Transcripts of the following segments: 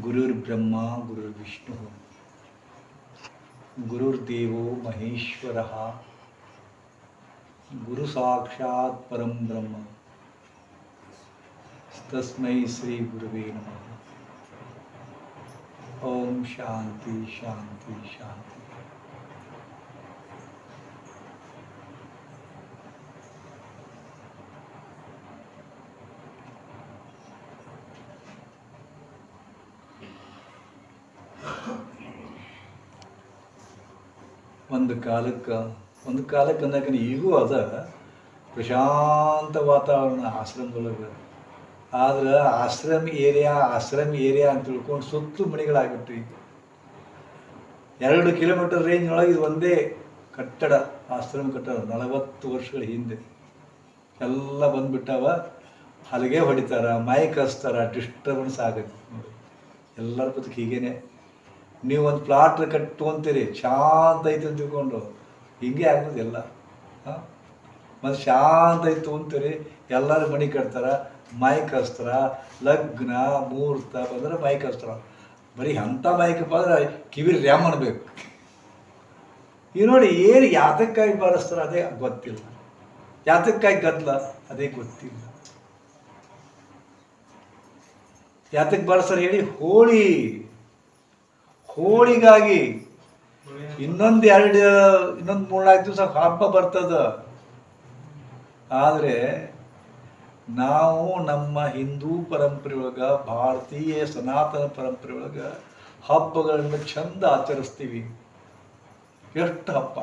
ಗುರುರ್ಬ್ರಹ್ಮ ಗುರುರ್ವಿಷ್ಣು ಗುರುರ್ದೇವೋ ಮಹೇಶ್ವರ ಗುರು ಸಾಕ್ಷಾತ್ ಪರಂ ಬ್ರಹ್ಮ ತಸ್ಮೈ ಶ್ರೀ ಗುರುವೇ ನಮಃ ಓಂ ಶಾಂತಿ ಶಾಂತಿ ಶಾಂತಿ ಒಂದು ಕಾಲಕ್ಕೆ ಒಂದು ಕಾಲಕ್ಕೆ ಅಂದಾಗ ಈಗೂ ಅದ. ಪ್ರಶಾಂತ ವಾತಾವರಣ ಆಶ್ರಮದೊಳಗೆ. ಆದ್ರೆ ಆಶ್ರಮ ಏರಿಯಾ ಆಶ್ರಮ ಏರಿಯಾ ಅಂತ ತಿಳ್ಕೊಂಡು ಸುತ್ತು ಮನೆಗಳಾಗಿಬಿಟ್ಟು ಈಗ ಎರಡು ಕಿಲೋಮೀಟರ್ ಒಳಗೆ ಇದು ಒಂದೇ ಕಟ್ಟಡ, ಆಶ್ರಮ ಕಟ್ಟಡ, ನಲವತ್ತು ವರ್ಷಗಳ ಹಿಂದೆ. ಎಲ್ಲ ಬಂದ್ಬಿಟ್ಟಾವ, ಹಲಗೆ ಹೊಡಿತಾರ ಮೈಕ್ ಹಚ್ತಾರ ಡಿಸ್ಟರ್ಬೆನ್ಸ್ ಆಗುತ್ತೆ ಎಲ್ಲರ ಬದುಕು ಹೀಗೇನೆ ನೀವು ಒಂದು ಪ್ಲಾಟ್ ಕಟ್ಕೊಂತೀರಿ ಶಾಂತ ಐತೆ ಅಂತ ತಿಳ್ಕೊಂಡು. ಹಿಂಗೆ ಆಗೋದಿಲ್ಲ ಎಲ್ಲ. ಮತ್ತು ಶಾಂತ ಐತೆ ತೊಗೊಂತೀರಿ, ಎಲ್ಲರೂ ಮಣಿ ಕಟ್ತಾರೆ ಮೈಕ್ ಹಚ್ತಾರ ಲಗ್ನ, ಮುಹೂರ್ತ, ಬಂದ್ರೆ ಮೈಕ್ ಹಚ್ತಾರ ಬರೀ ಅಂಥ ಮೈಕ್ ಅಂದ್ರೆ ಕಿವಿ ರ್ಯಾಮ್ ಅನ್ಬೇಕು. ಈ ನೋಡಿ ಏನು ಯಾತಕ್ಕಾಗಿ ಬಾರಿಸ್ತಾರ ಅದೇ ಗೊತ್ತಿಲ್ಲ. ಯಾತಕ್ಕಾಗಿ ಗದ್ದಲ ಅದೇ ಗೊತ್ತಿಲ್ಲ. ಯಾತಕ್ಕೆ ಬಾರಿಸ್ತಾರೆ ಹೇಳಿ? ಹೋಳಿ. ಹೋಳಿಗಾಗಿ ಇನ್ನೊಂದು ಎರಡು, ಇನ್ನೊಂದು ಮೂರ್ನಾಲ್ಕು ದಿವಸ ಹಬ್ಬ ಬರ್ತದ. ಆದರೆ ನಾವು ನಮ್ಮ ಹಿಂದೂ ಪರಂಪರೆ ಒಳಗೆ, ಭಾರತೀಯ ಸನಾತನ ಪರಂಪರೆ ಒಳಗೆ ಹಬ್ಬಗಳನ್ನು ಚಂದ ಆಚರಿಸ್ತೀವಿ. ಎಷ್ಟು ಹಬ್ಬ?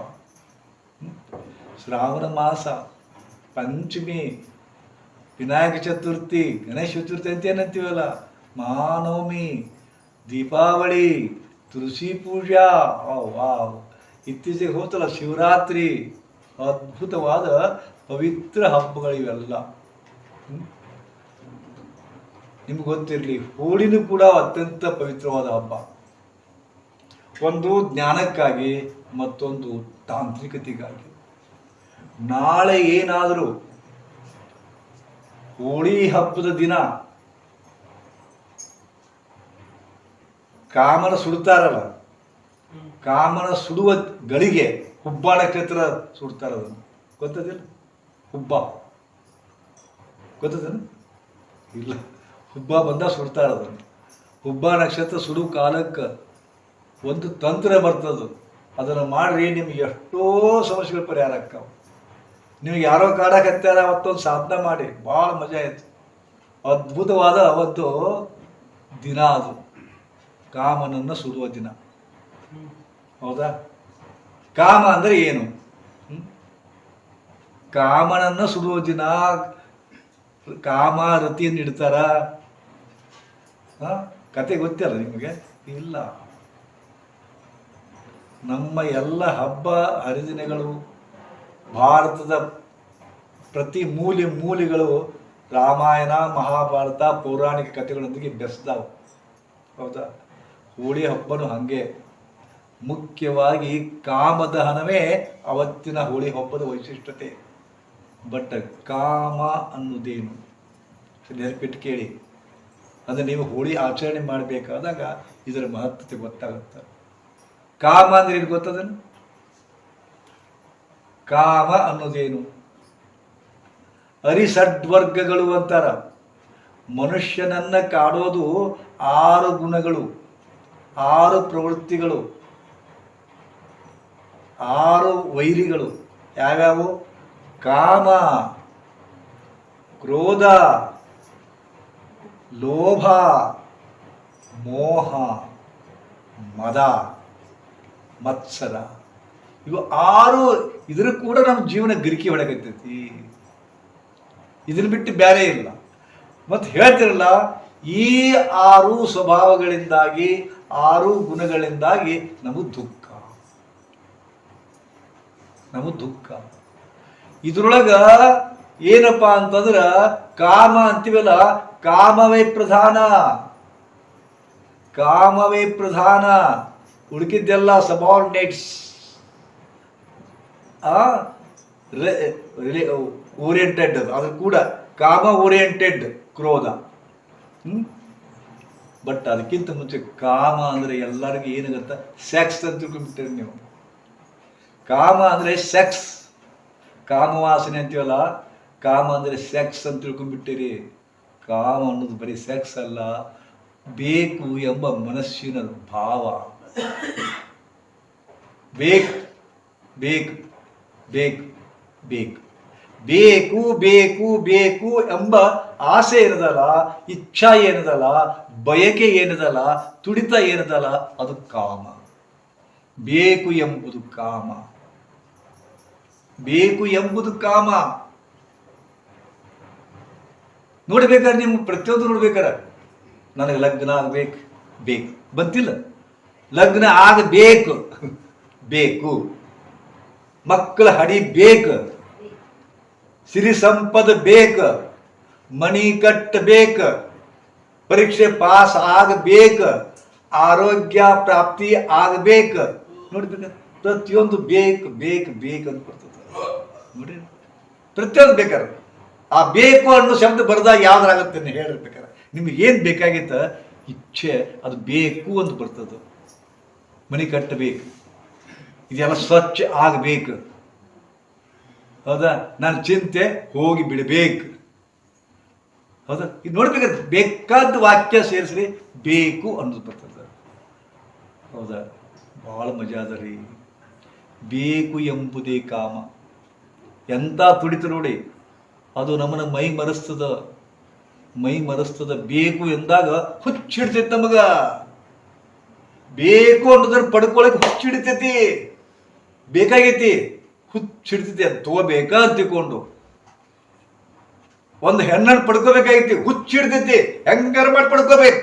ಶ್ರಾವಣ ಮಾಸ, ಪಂಚಮಿ, ವಿನಾಯಕ ಚತುರ್ಥಿ, ಗಣೇಶ ಚತುರ್ಥಿ ಅಂತ ಏನಂತೀವಲ್ಲ? ಮಹಾನವಮಿ, ದೀಪಾವಳಿ. ತುಳಸಿ ಪೂಜಾ. ಓ, ವಾವ್. ಇತ್ತೀಚೆಗೆ ಹೋತಲ್ಲ ಶಿವರಾತ್ರಿ. ಅದ್ಭುತವಾದ ಪವಿತ್ರ ಹಬ್ಬಗಳಿವೆಲ್ಲ? ನಿಮ್ಗೆ ಗೊತ್ತಿರಲಿ, ಹೋಳಿನೂ ಕೂಡ ಅತ್ಯಂತ ಪವಿತ್ರವಾದ ಹಬ್ಬ. ಒಂದು ಜ್ಞಾನಕ್ಕಾಗಿ, ಮತ್ತೊಂದು ತಾಂತ್ರಿಕತೆಗಾಗಿ. ನಾಳೆ ಏನಾದರೂ ಹೋಳಿ ಹಬ್ಬದ ದಿನ ಕಾಮನ ಸುಡ್ತಾರಲ್ಲ. ಕಾಮನ ಸುಡುವ ಗಳಿಗೆ ಹುಬ್ಬ ಕ್ಷೇತ್ರ ಸುಡ್ತಾರ ಗೊತ್ತದಿಲ್ಲ? ಹುಬ್ಬ. ಗೊತ್ತದೇನು? ಇಲ್ಲ. ಹುಬ್ಬ ಬಂದ ಸುಡ್ತಾರ ಹುಬ್ಬ ನಕ್ಷತ್ರ ಸುಡು ಕಾಲಕ್ಕೆ ಒಂದು ತಂತ್ರ ಬರ್ತದೆ. ಅದನ್ನು ಮಾಡ್ರಿ, ನಿಮ್ಗೆ ಎಷ್ಟೋ ಸಮಸ್ಯೆಗಳು ಪರಿಹಾರ ಆಕ್ಕಾವ ನಿಮ್ಗೆ ಯಾರೋ ಕಾಡಕತ್ತಾರ ಅವತ್ತೊಂದು ಸಾಧನೆ ಮಾಡಿ. ಭಾಳ ಮಜಾ ಆಯ್ತು. ಅದ್ಭುತವಾದ ಅವತ್ತು ದಿನ ಅದು. ಕಾಮನನ್ನು ಸುಡುವ ದಿನ. ಹೌದಾ? ಕಾಮ ಅಂದರೆ ಏನು? ಕಾಮನನ್ನು ಸುಡುವ ದಿನ ಕಾಮ ರತಿಯನ್ನು ಇಡ್ತಾರ? ಕತೆ ಗೊತ್ತಿಲ್ಲ ನಿಮಗೆ? ಇಲ್ಲ. ನಮ್ಮ ಎಲ್ಲ ಹಬ್ಬ ಹರಿದಿನಗಳು ಭಾರತದ ಪ್ರತಿ ಮೂಲೆ ಮೂಲೆಗಳು ರಾಮಾಯಣ, ಮಹಾಭಾರತ, ಪೌರಾಣಿಕ ಕಥೆಗಳೊಂದಿಗೆ ಬೆಸ್ದಾವು. ಹೌದಾ? ಹೋಳಿ ಹಬ್ಬನು ಹಾಗೆ. ಮುಖ್ಯವಾಗಿ ಕಾಮದಹನವೇ ಅವತ್ತಿನ ಹೋಳಿ ಹಬ್ಬದ ವೈಶಿಷ್ಟ್ಯತೆ. ಬಟ್ ಕಾಮ ಅನ್ನೋದೇನು? ನೆನಪಿಟ್ಟು ಕೇಳಿ. ಅಂದರೆ ನೀವು ಹೋಳಿ ಆಚರಣೆ ಮಾಡಬೇಕಾದಾಗ ಇದರ ಮಹತ್ವತೆ ಗೊತ್ತಾಗುತ್ತೆ. ಕಾಮ ಅಂದ್ರೆ ಏನು ಗೊತ್ತದನು ಕಾಮ ಅನ್ನೋದೇನು? ಅರಿಸಡ್ವರ್ಗಗಳು ಅಂತಾರ. ಮನುಷ್ಯನನ್ನ ಕಾಡೋದು ಆರು ಗುಣಗಳು. ಆರು ಪ್ರವೃತ್ತಿಗಳು, ಆರು ವೈರಿಗಳು ಯಾವ್ಯಾವು? ಕಾಮ, ಕ್ರೋಧ, ಲೋಭ, ಮೋಹ, ಮದ, ಮತ್ಸರ. ಇವು ಆರು, ಇದ್ರ ಕೂಡ ನಮ್ಮ ಜೀವನ ಗಿರಿಕಿ ಒಳಗತ್ತೈತಿ ಇದನ್ನ ಬಿಟ್ಟು ಬೇರೆ ಇಲ್ಲ. ಮತ್ತು ಹೇಳ್ತಿರಲ್ಲ ಈ ಆರು ಸ್ವಭಾವಗಳಿಂದಾಗಿ, ಆರು ಗುಣಗಳಿಂದಾಗಿ ನಮಗೆ ದುಃಖ. ನಮಗೆ ದುಃಖ. ಇದ್ರೊಳಗ ಏನಪ್ಪ ಅಂತಂದ್ರ, ಕಾಮ ಅಂತೀವಲ್ಲ, ಕಾಮವೇ ಪ್ರಧಾನ. ಕಾಮವೇ ಪ್ರಧಾನ. ಉಳಿಕಿದ್ದೆಲ್ಲ ಸಬಾರ್ಡಿನೇಟ್ಸ್. ಓರಿಯೆಂಟೆಡ್ ಅದು ಕೂಡ ಕಾಮ ಓರಿಯೆಂಟೆಡ್ ಕ್ರೋಧ. ಬಟ್ ಅದಕ್ಕಿಂತ ಮುಂಚೆ ಕಾಮ ಅಂದರೆ ಎಲ್ಲರಿಗೂ ಏನು ಸೆಕ್ಸ್ ಅಂತ ತಿಳ್ಕೊಂಡ್ಬಿಟ್ಟಿರಿ ನೀವು. ಕಾಮ ಅಂದರೆ ಸೆಕ್ಸ್ ಕಾಮವಾಸನೆ ಅಂತೀವಲ್ಲ, ಕಾಮ ಅಂದರೆ ಸೆಕ್ಸ್ ಅಂತ ತಿಳ್ಕೊಂಡ್ಬಿಟ್ಟಿರಿ. ಕಾಮ ಅನ್ನೋದು ಬರೀ ಸೆಕ್ಸ್ ಅಲ್ಲ, ಬೇಕು ಎಂಬ ಮನಸ್ಸಿನ ಭಾವ. ಬೇಕು ಬೇಕು ಬೇಕು ಬೇಕು. ಬೇಕು ಬೇಕು ಬೇಕು ಎಂಬ ಆಸೆ ಏನದಲ್ಲ, ಇಚ್ಛಾ ಏನದಲ್ಲ, ಬಯಕೆ ಏನದಲ್ಲ, ತುಡಿತ ಏನದಲ್ಲ, ಅದು ಕಾಮ. ಬೇಕು ಎಂಬುದು ಕಾಮ. ಬೇಕು ಎಂಬುದು ಕಾಮ. ನೋಡ್ಬೇಕಾದ್ರೆ ನಿಮ್ಗೆ ಪ್ರತಿಯೊಂದು ನೋಡ್ಬೇಕಾರೆ ನನಗೆ ಲಗ್ನ ಆಗ್ಬೇಕು, ಬೇಕು. ಬಂತಿಲ್ಲ. ಲಗ್ನ ಆಗಬೇಕು, ಬೇಕು. ಮಕ್ಕಳ ಹಡಿ ಬೇಕು. ಸಿರಿ ಸಂಪದ ಬೇಕ, ಮಣಿ ಕಟ್ಟಬೇಕ ಪರೀಕ್ಷೆ ಪಾಸ್ ಆಗಬೇಕ ಆರೋಗ್ಯ ಪ್ರಾಪ್ತಿ ಆಗಬೇಕ ನೋಡ್ಬೇಕ, ಪ್ರತಿಯೊಂದು ಬೇಕು ಬೇಕು ಬೇಕು ಅಂತ ಬರ್ತದೆ ನೋಡಿ, ಪ್ರತಿಯೊಂದು ಬೇಕಾರೆ ಆ ಬೇಕು ಅನ್ನೋ ಶಬ್ದ ಬರ್ದಾಗ ಯಾವ್ದಾಗುತ್ತೆ ಹೇಳಿರ್ಬೇಕಾರೆ ನಿಮ್ಗೆ ಏನು ಬೇಕಾಗಿತ್ತ? ಇಚ್ಛೆ, ಅದು ಬೇಕು ಅಂತ ಬರ್ತದೆ. ಮನಿ ಕಟ್ಟಬೇಕು ಇದೆಲ್ಲ ಸ್ವಚ್ಛ ಆಗಬೇಕು ಹೌದಾ? ನನ್ನ ಚಿಂತೆ ಹೋಗಿ ಬಿಡಬೇಕು. ಹೌದಾ? ಇದು ನೋಡ್ಬೇಕಾದ್ರೆ ಬೇಕಾದ ವಾಕ್ಯ ಸೇರಿಸ್ರಿ. ಬೇಕು ಅನ್ನೋದು ಬರ್ತದೆ. ಹೌದಾ? ಭಾಳ ಮಜಾ ಅದ ರೀ. ಬೇಕು ಎಂಬುದೇ ಕಾಮ. ಎಂಥ ತುಡಿತ ನೋಡಿ. ಅದು ನಮ್ಮನ್ನ ಮೈ ಮರೆಸ್ತದ. ಮೈ ಮರೆಸ್ತದ ಬೇಕು ಎಂದಾಗ ಹುಚ್ಚಿಡ್ತೈತಿ ನಮಗ. ಬೇಕು ಅನ್ನೋದ್ರ ಪಡ್ಕೊಳಕ್ ಹುಚ್ಚಿಡ್ತೈತಿ ಬೇಕಾಗೈತಿ. ಹುಚ್ಚಿಡ್ತೈತಿ ಅದು ತಗೋಬೇಕಾ ತಿಳ್ಕೊಂಡು ಒಂದು ಹೆಣ್ಣನ್ನು ಪಡ್ಕೋಬೇಕಾಗಿತ್ತು ಹುಚ್ಚಿಡ್ತಿದ್ದೆ ಹೆಂಗಾರ ಮಾಡಿ ಪಡ್ಕೋಬೇಕು?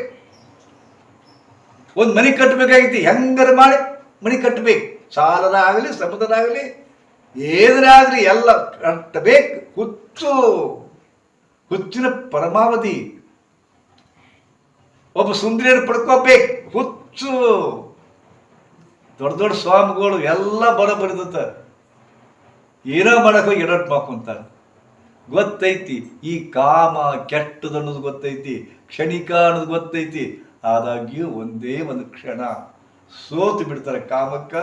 ಒಂದು ಮನೆ ಕಟ್ಟಬೇಕಾಗಿತ್ತು, ಹೆಂಗಾರ ಮಾಡಿ ಮನೆ ಕಟ್ಟಬೇಕು? ಸಾಲದಾಗಲಿ ಸಮುದ್ರದಾಗಲಿ ಏನಾಗಲಿ ಎಲ್ಲ ಕಟ್ಟಬೇಕು. ಹುಚ್ಚು, ಹುಚ್ಚಿನ ಪರಮಾವಧಿ. ಒಬ್ಬ ಸುಂದರಿಯನ್ನು ಪಡ್ಕೋಬೇಕು. ಹುಚ್ಚು. ದೊಡ್ಡ ದೊಡ್ಡ ಸ್ವಾಮಿಗಳು ಎಲ್ಲ ಬರ ಬರ್ತದ ಏನೋ ಹೋಗಿ ಎಡಟ್ ಮಾಡ್ಕೊಂತಾರೆ ಗೊತ್ತೈತಿ, ಈ ಕಾಮ ಕೆಟ್ಟದು ಅನ್ನೋದು ಗೊತ್ತೈತಿ, ಕ್ಷಣಿಕ ಅನ್ನೋದು ಗೊತ್ತೈತಿ, ಆದಾಗ್ಯೂ ಒಂದೇ ಒಂದು ಕ್ಷಣ ಸೋತು ಬಿಡ್ತಾರೆ ಕಾಮಕ್ಕ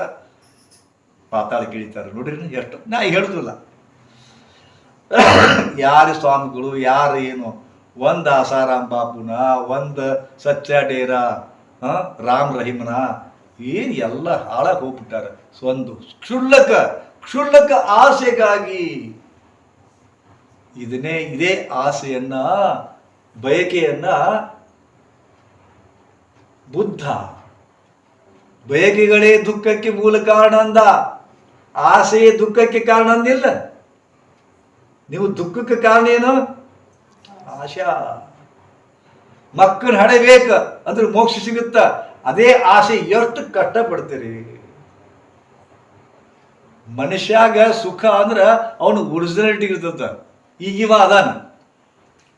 ಪಾತಾಳಕ್ಕೆ ಇಳಿತಾರೆ ನೋಡಿರಿ ಎಷ್ಟು, ನಾ ಹೇಳುದಿಲ್ಲ. ಯಾರು ಸ್ವಾಮಿಗಳು, ಯಾರು ಏನು, ಒಂದು ಆಸಾರಾಮ್ ಬಾಪುನ, ಒಂದು ಸತ್ಯ ಡೇರ ರಾಮ್ ರಹೀಮನ, ಏನು ಎಲ್ಲ ಹಾಳಾಗಿ ಹೋಗ್ಬಿಟ್ಟಾರೆ. ಒಂದು ಕ್ಷುಲ್ಲಕ ಕ್ಷುಲ್ಲಕ ಆಸೆಗಾಗಿ. ಇದನ್ನೇ ಇದೇ ಆಸೆಯನ್ನ, ಬಯಕೆಯನ್ನ ಬುದ್ಧ, ಬಯಕೆಗಳೇ ದುಃಖಕ್ಕೆ ಮೂಲ ಕಾರಣ ಅಂದ, ಆಸೆಯೇ ದುಃಖಕ್ಕೆ ಕಾರಣ ಅಂದಿಲ್ಲ. ನೀವು ದುಃಖಕ್ಕೆ ಕಾರಣ ಏನು? ಆಶಾ. ಮಕ್ಕಳು ಹಡೆಬೇಕ ಅಂದ್ರೆ ಮೋಕ್ಷ ಸಿಗುತ್ತ? ಅದೇ ಆಸೆ ಎಷ್ಟು ಕಷ್ಟಪಡ್ತೀರಿ? ಮನುಷ್ಯಾಗ ಸುಖ ಅಂದ್ರೆ ಅವನು ಒರಿಜಿನಾಲಿಟಿ ಇರ್ತದ. ಇವ ಅದಾನ.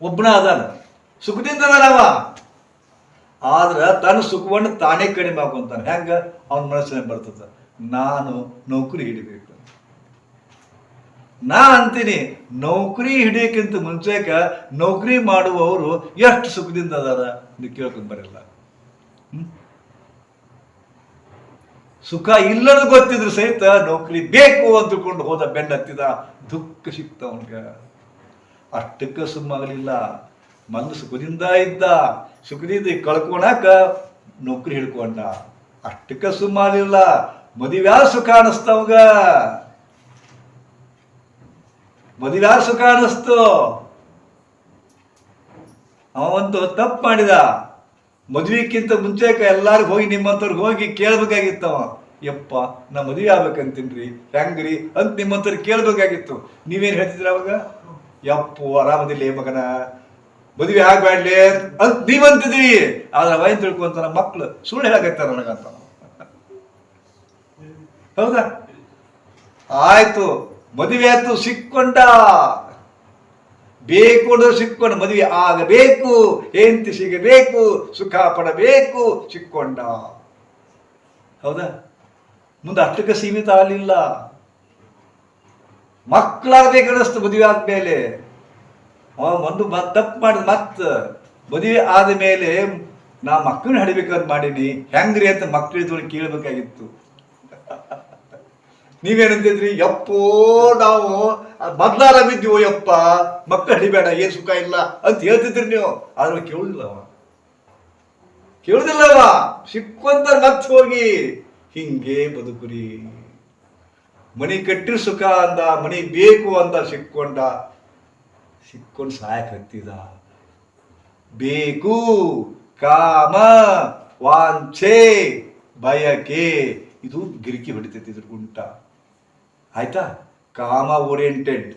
ಒಬ್ಬನ ಅದಾನ. ಸುಖದಿಂದ ಅದಾನವ ಆದ್ರೆ ತನ್ನ ಸುಖವನ್ನು ತಾನೇ ಕಡಿಮೆ ಹಾಕೊಂತಾನೆ. ಹೆಂಗ? ಅವನ ಮನಸ್ಸಿನ ಬರ್ತದ. ನಾನು ನೌಕರಿ ಹಿಡಿಬೇಕು. ನಾ ಅಂತೀನಿ, ನೌಕರಿ ಹಿಡಿಯಕ್ಕಿಂತ ಮುಂಚೆಕ ನೌಕರಿ ಮಾಡುವವರು ಎಷ್ಟು ಸುಖದಿಂದ ಅದಾರ ನೀವು ಕೇಳ್ಕೊಂಡ್ ಬರಲ್ಲ? ಸುಖ ಇಲ್ಲದ ಗೊತ್ತಿದ್ರು ಸಹಿತ ನೌಕರಿ ಬೇಕು ಅಂದುಕೊಂಡು ಹೋದ ಬೆನ್ನತ್ತಿದ ದುಃಖ ಸಿಕ್ತ ಅವನ್ಗ. ಅಷ್ಟಕ್ಕ ಸುಮ್ಮಾಗಲಿಲ್ಲ ಮಂದು ಸುಖದಿಂದ ಇದ್ದ. ಸುಖದಿಂದ ಕಳ್ಕೊಳಕ ನೌಕರಿ ಹಿಡ್ಕೊಂಡ. ಅಷ್ಟಕ್ಕ ಸುಮ್ಮಾಗಲಿಲ್ಲ ಮದುವೆ ಸುಖ ಅನಿಸ್ತವಂಗ ಮದುವೆ ಸುಖ ಅನಿಸ್ತು. ಅವಂತು ತಪ್ಪು ಮಾಡಿದ. ಮದುವೆಕ್ಕಿಂತ ಮುಂಚೆಕ ಎಲ್ಲಾರ್ಗು ಹೋಗಿ ನಿಮ್ಮಂತವ್ರಿಗೆ ಹೋಗಿ ಕೇಳ್ಬೇಕಾಗಿತ್ತವ ಯಪ್ಪ, ನಾ ಮದುವೆ ಆಗ್ಬೇಕಂತೀನ್ರಿ. ಹೆಂಗ್ರಿ ಅಂತ ನಿಮ್ಮಂತವ್ರು ಕೇಳ್ಬೇಕಾಗಿತ್ತು. ನೀವೇನ್ ಹೇಳ್ತಿದ್ರಿ ಅವಾಗ? ಯಪ್ಪು ಆರಾಮದಿಲ್ಲ ಮಗನ. ಮದುವೆ ಆಗ್ಬೇಡ್ಲಿ ಅಂತ ನೀವಂತಿದ್ರಿ ಆದ್ರೆ ವಯನ್ ತಿಳ್ಕೊಂತ ನಮ್ಮ ಮಕ್ಳು ಸುಳ್ಳು ಹೇಳಕತ್ತಾರ ನನಗಂತ. ಹೌದಾ? ಆಯ್ತು, ಮದುವೆ ಆಯ್ತು, ಸಿಕ್ಕೊಂಡ. ಬೇಕು ಸಿಕ್ಕೊಂಡ ಮದುವೆ ಆಗಬೇಕು, ಹೆಂಡತಿ ಸಿಗಬೇಕು, ಸುಖ ಪಡಬೇಕು, ಸಿಕ್ಕೊಂಡ. ಹೌದಾ? ಮುಂದೆ ಅಷ್ಟಕ್ಕೆ ಸೀಮಿತ ಆಗಲಿಲ್ಲ. ಮಕ್ಕಳಾಗಬೇಕನ್ನಿಸ್ತು ಮದುವೆ ಆದ್ಮೇಲೆ. ಒಂದು ತಪ್ಪು ಮಾಡಿದ ಮತ್ತೆ ಮದುವೆ ಆದ ಮೇಲೆ ನಾ ಮಕ್ಕಳನ್ನ ಹಡಿಬೇಕಂತ ಮಾಡೀನಿ. ಹೆಂಗ್ರಿ ಅಂತ ಮಕ್ಕಳಿದ್ದವ್ರು ಕೇಳಬೇಕಾಗಿತ್ತು. ನೀವೇನಂತಿದ್ರಿ ಯಪ್ಪೋ, ನಾವು ಬದಲಾರ ಬಿದ್ದೀವೋ ಯಪ್ಪ ಮಕ್ಕಳು ಹಿಡಿಬೇಡ ಏನ್ ಸುಖ ಇಲ್ಲ ಅಂತ ಹೇಳ್ತಿದ್ರಿ ನೀವು. ಆದ್ರೆ ಕೇಳುದಿಲ್ಲ ಅವ ಕೇಳುದಿಲ್ಲವ? ಸಿಕ್ಕಂತ ಮತ್ತೆ ಹೋಗಿ, ಹಿಂಗೆ ಬದುಕುರಿ. ಮನಿ ಕಟ್ಟಿರ ಸುಖ ಅಂದ, ಮನಿ ಬೇಕು ಅಂದ, ಸಿಕ್ಕೊಂಡ. ಸಿಕ್ಕೊಂಡು ಸಹಾಯಕ್ ಹತ್ತಿದ ಬೇಕು, ಕಾಮ, ವಾಂಛೆ, ಬಯಕೆ. ಇದು ಗಿರಿಕಿ ಹೊಡಿತೈತಿ ಇದ್ರ ಗುಂಟ. ಆಯ್ತಾ? ಕಾಮ ಓರಿಯೆಂಟೆಡ್.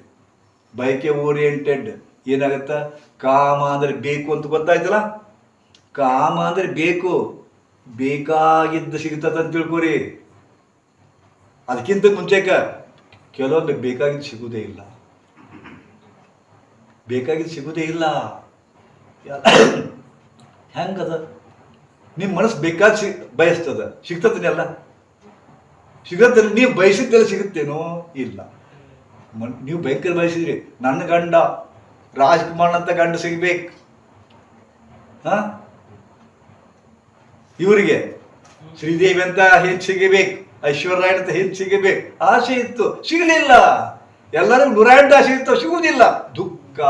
ಬಯಕೆ ಓರಿಯೆಂಟೆಡ್. ಏನಾಗುತ್ತೆ? ಕಾಮ ಅಂದ್ರೆ ಬೇಕು ಅಂತ ಗೊತ್ತಾಯ್ತಲ್ಲ? ಕಾಮ ಅಂದ್ರೆ ಬೇಕು. ಬೇಕಾಗಿದ್ದು ಸಿಗ್ತದ ಅಂತ ತಿಳ್ಕೊರಿ. ಅದಕ್ಕಿಂತ ಮುಂಚೆಕ ಕೆಲವೊಂದು ಬೇಕಾಗಿದ್ದು ಸಿಗುವುದೇ ಇಲ್ಲ. ಬೇಕಾಗಿದ್ದು ಸಿಗುವುದೇ ಇಲ್ಲ. ಹೆಂಗದ? ನಿಮ್ಮ ಮನಸ್ಸು ಬೇಕಾದ ಸಿ ಬಯಸ್ತದ. ಸಿಗ್ತದನೆಲ್ಲ ಸಿಗತ್ತೆ ನೀವು ಬಯಸಿದ್ದೆಲ್ಲ ಸಿಗುತ್ತೇನೋ ಇಲ್ಲ. ನೀವು ಭಯಂಕರ ಬಯಸಿದ್ರಿ, ನನ್ನ ಗಂಡ, ರಾಜ್ಕುಮಾರ್ ಅಂತ ಗಂಡ ಸಿಗ್ಬೇಕು. ಹಾ? ಇವರಿಗೆ ಶ್ರೀದೇವಿ ಅಂತ ಹೆಚ್ಚು ಸಿಗಬೇಕು, ಐಶ್ವರ್ಯ ಅಂತ ಹೆಚ್ಚು ಸಿಗಬೇಕು. ಆಸೆ ಇತ್ತು, ಸಿಗಲಿಲ್ಲ. ಎಲ್ಲರಿಗೂ ನೂರಾಂಟ ಆಸೆ ಇತ್ತು, ಸಿಗುವುದಿಲ್ಲ. ದುಃಖ.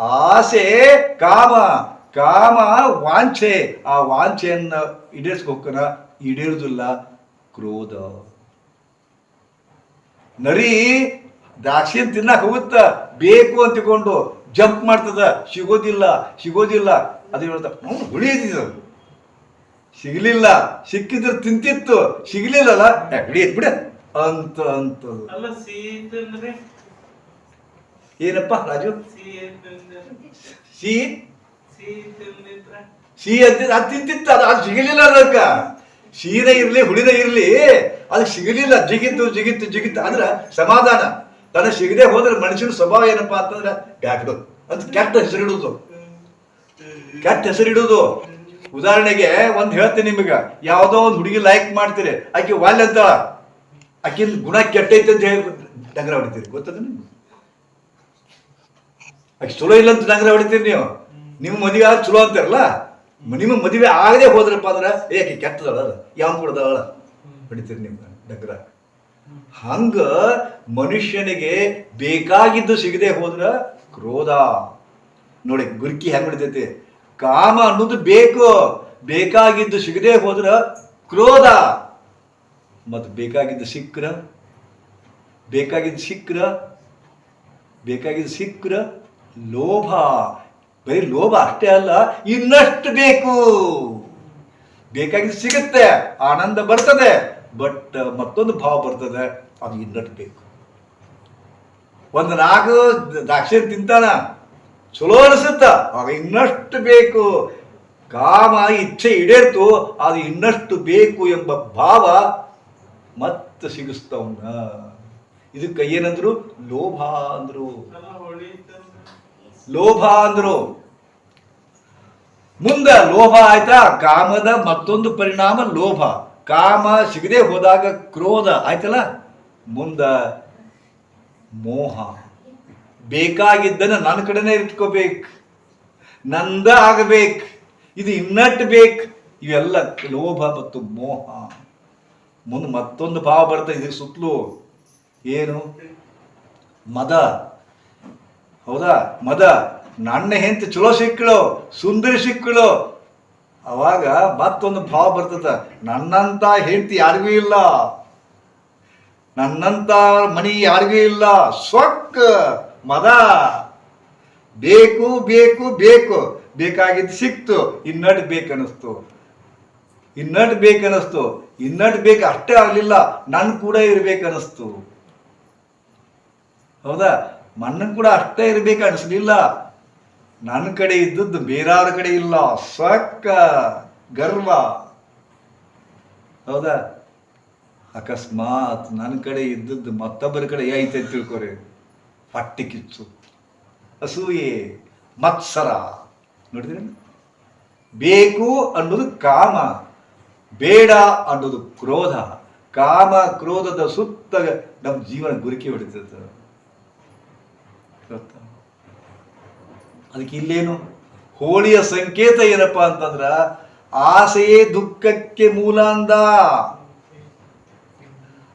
ಆಸೆ, ಕಾಮ. ಕಾಮ, ವಾಂಛೆ. ಆ ವಾಂಛೆಯನ್ನ ಈಡೇರಿಸ್ಕೋಕನ ಈಡೇರುವುದಿಲ್ಲ ಕ್ರೋಧ. ನರಿ ದ್ರಾಕ್ಷಿ ತಿನ್ನಕ್ ಹೋಗುತ್ತ? ಬೇಕು ಅಂತ ತಿಕೊಂಡು ಜಂಪ್ ಮಾಡ್ತದ? ಸಿಗೋದಿಲ್ಲ ಸಿಗೋದಿಲ್ಲ. ಅದು ಹೇಳ್ತಾ ಹ್ಞೂ ಉಳಿಯದಿದ್ದು ಸಿಗಲಿಲ್ಲ. ಸಿಕ್ಕಿದ್ರೆ ತಿಂತಿತ್ತು. ಸಿಗ್ಲಿಲ್ಲಲ್ಲ ಹಿಡಿಯತ್ ಬಿಡ. ಅಂತ ಅಂತ. ಏನಪ್ಪ ರಾಜು? ಸಿ ಸಿ ಅಂತ ಅದು ತಿಂತಿತ್ತು ಅದು ಅದು ಸಿಗಲಿಲ್ಲ ಅದಕ್ಕ. ಸೀರೆ ಇರ್ಲಿ, ಹುಳಿದ ಇರಲಿ, ಅದು ಸಿಗಲಿಲ್ಲ. ಜಿಗಿತ್ತು ಜಿಗಿತ್ತು ಜಿಗಿತ್ತು ಅಂದ್ರೆ ಸಮಾಧಾನ. ತನ್ನ ಸಿಗದೆ ಹೋದ್ರೆ ಮನುಷ್ಯನ ಸ್ವಭಾವ ಏನಪ್ಪಾ ಅಂತಂದ್ರೆ ಬ್ಯಾಕಡು. ಅಂತ ಕೆಟ್ಟ ಹೆಸರಿಡುದು ಕೆಟ್ಟ ಹೆಸರಿಡುದು ಉದಾಹರಣೆಗೆ ಒಂದ್ ಹೇಳ್ತೀನಿ ನಿಮಗೆ. ಯಾವುದೋ ಒಂದು ಹುಡುಗಿ ಲೈಕ್ ಮಾಡ್ತೀರಿ. ಆಕೆ ವಾಲ್ ಅಂತ. ಆಕಿನ ಗುಣ ಕೆಟ್ಟೈತೆ ಅಂತ ಹೇಳಿ ಡಂಗರ ಹೊಡಿತೀರಿ. ಗೊತ್ತದ ನಿಮ್ಗೆ? ಆಕೆ ಚಲೋ ಇಲ್ಲ ಅಂತ ಡಂಗರ ಹೊಡಿತೀರಿ ನೀವು. ನಿಮ್ಮ ಮದುವೆ ಚಲೋ ಅಂತಾರಲ್ಲ? ನಿಮ್ಮ ಮದುವೆ ಆಗದೆ ಹೋದ್ರಪ್ಪ ಅಂದ್ರೆ ಏಕೆ ಕೆಟ್ಟದಳ ಯಾವ ಕೊಡದಳ ಹೊಡಿತೀರಿ ನಿಮ್ಗೆ ಡಗ್ರ ಹಂಗ ಮನುಷ್ಯನಿಗೆ ಬೇಕಾಗಿದ್ದು ಸಿಗದೆ ಹೋದ್ರ ಕ್ರೋಧ. ನೋಡಿ ಗುರ್ಕಿ ಹೆಂಗ್ ಹಿಡಿತೈತಿ? ಕಾಮ ಅನ್ನೋದು ಬೇಕು ಬೇಕಾಗಿದ್ದು ಸಿಗದೆ ಹೋದ್ರ ಕ್ರೋಧ. ಮತ್ತು ಬೇಕಾಗಿದ್ದು ಸಿಕ್ಕ್ರ? ಬೇಕಾಗಿದ್ದು ಸಿಕ್ಕ್ರ? ಬೇಕಾಗಿದ್ದು ಸಿಕ್ಕ್ರ? ಲೋಭ. ಬರೀ ಲೋಭ ಅಷ್ಟೇ ಅಲ್ಲ, ಇನ್ನಷ್ಟು ಬೇಕು. ಬೇಕಾಗಿದ್ದು ಸಿಗುತ್ತೆ, ಆನಂದ ಬರ್ತದೆ, ಬಟ್ ಮತ್ತೊಂದು ಭಾವ ಬರ್ತದೆ, ಅದು ಇನ್ನಷ್ಟು ಬೇಕು. ಒಂದು ನಾಗ ದ್ರಾಕ್ಷಿ ತಿಂತಾನ, ಚಲೋ ಅನಿಸುತ್ತ, ಆಗ ಇನ್ನಷ್ಟು ಬೇಕು. ಕಾಮ ಇಚ್ಛೆ ಈಡೇರ್ತು, ಅದು ಇನ್ನಷ್ಟು ಬೇಕು ಎಂಬ ಭಾವ ಮತ್ತೆ ಸಿಗಿಸ್ತವನ್ನ ಇದಕ್ಕೆ ಏನಂದ್ರು? ಲೋಭ ಅಂದ್ರು. ಲೋಭ ಅಂದ್ರು. ಮುಂದ ಲೋಭ ಆಯ್ತಾ? ಕಾಮದ ಮತ್ತೊಂದು ಪರಿಣಾಮ ಲೋಭ. ಕಾಮ ಸಿಗದೆ ಹೋದಾಗ ಕ್ರೋಧ, ಆಯ್ತಲ್ಲ? ಮುಂದ ಮೋಹ. ಬೇಕಾಗಿದ್ದನ್ನ ನನ್ನ ಕಡೆನೇ ಇಟ್ಕೋಬೇಕು. ನಂದ ಆಗಬೇಕು. ಇದು ಇನ್ನಟ್ಟು ಬೇಕು. ಇವೆಲ್ಲ ಲೋಭ ಮತ್ತು ಮೋಹ. ಮುಂದೆ ಮತ್ತೊಂದು ಭಾವ ಬರ್ತದೆ ಇದ್ರ ಸುತ್ತಲೂ. ಏನು? ಮದ. ಹೌದಾ? ಮದ, ನನ್ನ ಹೆಂತ ಚಲೋ ಸಿಕ್ಕಳು, ಸುಂದರಿ ಸಿಕ್ಕಳು. ಅವಾಗ ಮತ್ತೊಂದು ಭಾವ ಬರ್ತದ. ನನ್ನಂತ ಹೆಂಡತಿ ಯಾರಿಗೂ ಇಲ್ಲ. ನನ್ನಂತ ಮನಿ ಯಾರಿಗೂ ಇಲ್ಲ. ಸೊಕ್ಕ ಮದ. ಬೇಕು ಬೇಕು ಬೇಕು. ಬೇಕಾಗಿದ್ದು ಸಿಕ್ತು, ಇನ್ನಡ್ ಬೇಕನ್ನಿಸ್ತು ಇನ್ನಟ್ ಬೇಕನ್ನಿಸ್ತು ಇನ್ನಟ್ ಬೇಕು ಅಷ್ಟೇ ಆಗಲಿಲ್ಲ. ನನ್ ಕೂಡ ಇರ್ಬೇಕನ್ನಿಸ್ತು ಹೌದಾ? ಮಣ್ಣನ್ ಕೂಡ ಅಷ್ಟೇ ಇರಬೇಕು ಅನಿಸ್ಲಿಲ್ಲ. ನನ್ನ ಕಡೆ ಇದ್ದದ್ದು ಬೇರಾರ ಕಡೆ ಇಲ್ಲ. ಸಕ್ಕ ಗರ್ವ. ಹೌದಾ? ಅಕಸ್ಮಾತ್ ನನ್ನ ಕಡೆ ಇದ್ದದ್ದು ಮತ್ತೊಬ್ಬರ ಕಡೆ ಐತೆ ತಿಳ್ಕೊರಿ. ಪಟ್ಟಿ ಕಿಚ್ಚು. ಅಸೂಯೆ, ಮತ್ಸರ. ನೋಡಿದ್ರೆ? ಬೇಕು ಅನ್ನೋದು ಕಾಮ, ಬೇಡ ಅನ್ನೋದು ಕ್ರೋಧ. ಕಾಮ, ಕ್ರೋಧದ ಸುತ್ತ ನಮ್ಮ ಜೀವನ ಗುರಿಕೆ ಹೊಡಿತದೆ ಗೊತ್ತಾ? ಅದಕ್ಕೆ ಇಲ್ಲೇನು? ಹೋಳಿಯ ಸಂಕೇತ ಏನಪ್ಪಾ ಅಂತಂದ್ರ, ಆಸೆಯೇ ದುಃಖಕ್ಕೆ ಮೂಲ ಅಂದ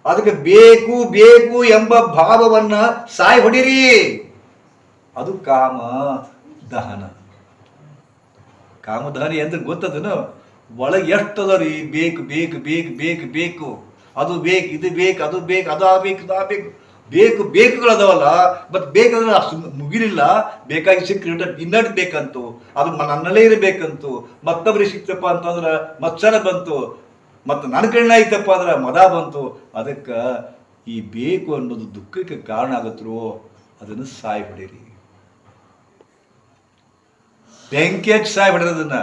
ಅದಕ್ಕೆ ಬೇಕು ಬೇಕು ಎಂಬ ಭಾವವನ್ನ ಸಾಯಿ ಹೊಡಿರಿ. ಅದು ಕಾಮ ದಹನ. ಕಾಮದಹನ ಎಂದ್ರೆ ಗೊತ್ತದನು? ಒಳಗೆ ಎಷ್ಟು ರೀ? ಬೇಕು ಬೇಕು ಬೇಕು ಬೇಕು ಬೇಕು. ಅದು ಬೇಕು, ಇದು ಬೇಕು, ಅದು ಬೇಕು, ಅದು ಆಗ್ಬೇಕು ಇದು ಆಗ್ಬೇಕು ಬೇಕು, ಬೇಕುಗಳು ಅದಾವಲ್ಲ ಮತ್ತೆ ಬೇಕಂದ್ರೆ ಅಷ್ಟು ಮುಗಿಲಿಲ್ಲ. ಬೇಕಾಗಿ ಸಿಕ್ಕರೆ ಇನ್ನಟ್ ಬೇಕಂತು, ಅದು ನನ್ನಲ್ಲೇ ಇರಬೇಕಂತು ಮತ್ತೊಬ್ಬರಿಗೆ ಸಿಕ್ತಪ್ಪ ಅಂತಂದ್ರೆ ಮತ್ಸರ ಬಂತು, ಮತ್ತು ನನ್ನ ಕಣ್ಣ ಆಯ್ತಪ್ಪ ಅಂದ್ರೆ ಮದ ಬಂತು. ಅದಕ್ಕೆ ಈ ಬೇಕು ಅನ್ನೋದು ದುಃಖಕ್ಕೆ ಕಾರಣ ಆಗತ್ರೋ, ಅದನ್ನು ಸಾಯಿ ಬೆಂಕಿ ಹಚ್ಚಿ ಸಾಯಿ ಬಿಡೋದನ್ನ